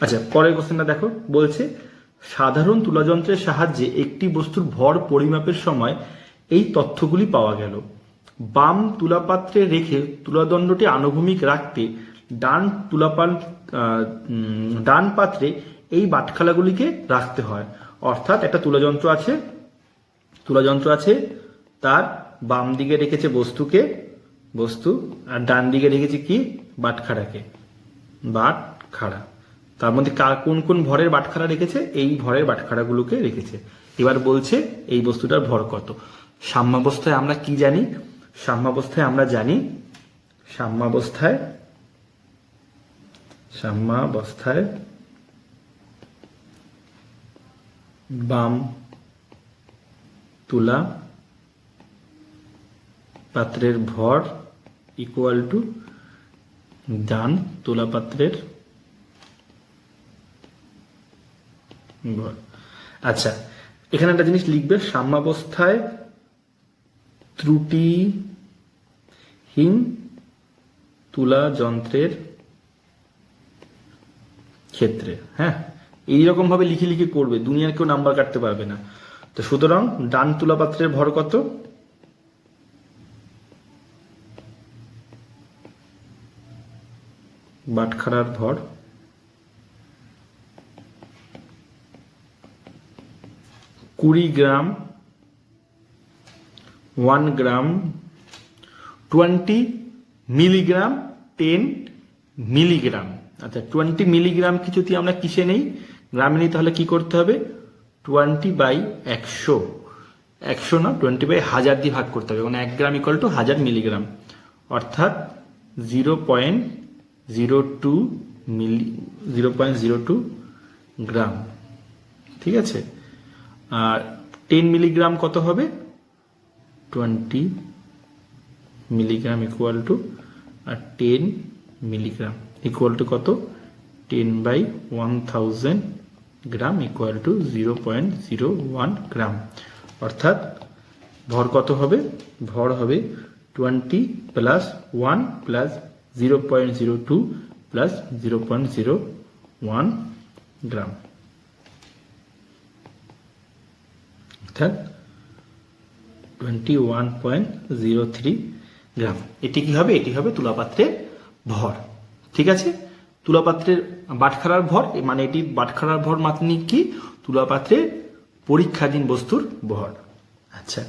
আচ্ছা পরের কোশ্চেনটা দেখো। বলছে সাধারণ তুলাযন্ত্রের সাহায্যে একটি বস্তুর ভর পরিমাপের সময় এই তথ্যগুলি পাওয়া গেল। বাম তুলাপাত্রে রেখে তুলাদণ্ডটি আনুভূমিক রাখতে ডান তুলাপাল আহ, ডান পাত্রে এই বাটখালাগুলিকে রাখতে হয়। অর্থাৎ একটা তুলাযন্ত্র আছে তুলাযন্ত্র আছে তার বাম দিকে রেখেছে বস্তুকে বস্তু আর ডান দিকে রেখেছে কি? বাটখারাকে। বাটখারা। তার মধ্যে কার- কোন কোন ভরের বাটখারা রেখেছে? এই ভরের বাটখারাগুলোকে রেখেছে। এবার বলছে, এই বস্তুটার ভর কত? সাম্যাবস্থায় আমরা কি জানি? সাম্যাবস্থায় আমরা জানি, সাম্যাবস্থায় সাম্যাবস্থায় বাম তুলা পাত্রের ভর ইকুয়াল টু ডান তুলা পাত্রের ভর আচ্ছা এখানে একটা জিনিস লিখবে, সাম্যাবস্থায় ত্রুটিহীন তুলা যন্ত্রের ক্ষেত্রে হ্যাঁ? এইরকম ভাবে লিখে লিখে করবে, দুনিয়ার কেউ নাম্বার কাটতে পারবে না। তো সুতরাং, ডান তুলা পাত্রের ভর কত? বাটখারার ভর কুড়ি gram one gram twenty milligram ten milligram আচ্ছা টোয়েন্টি মিলিগ্রাম কি যদি আমরা কিসে নেই, গ্রামে নিই, তাহলে কি করতে হবে? টোয়েন্টি বাই একশো। একশো না টোয়েন্টি বাই হাজার দিয়ে ভাগ করতে হবে। মানে এক গ্রাম ইকুয়াল টু হাজার মিলিগ্রাম অর্থাৎ zero point zero two milli zero point zero two gram ঠিক আছে? আর টেন মিলিগ্রাম কত হবে? টোয়েন্টি মিলিগ্রাম ইকুয়াল টু আর টেন মিলিগ্রাম ইকুয়াল টু কত? Ten by one thousand gram equal to zero point zero one gram অর্থাৎ ভর কত হবে? ভর হবে twenty plus one plus zero point zero two plus zero point zero one gram অর্থাৎ twenty one point zero three gram. এটি কি হবে এটি হবে তুলাপাত্রের ভর। ঠিক আছে? তুলাপাত্রের বাটখারার ভর মানে এটি বাটখারার ভর মাত্র কি? তুলাপাত্রের পরীক্ষাধীন বস্তুর ভর। আচ্ছা।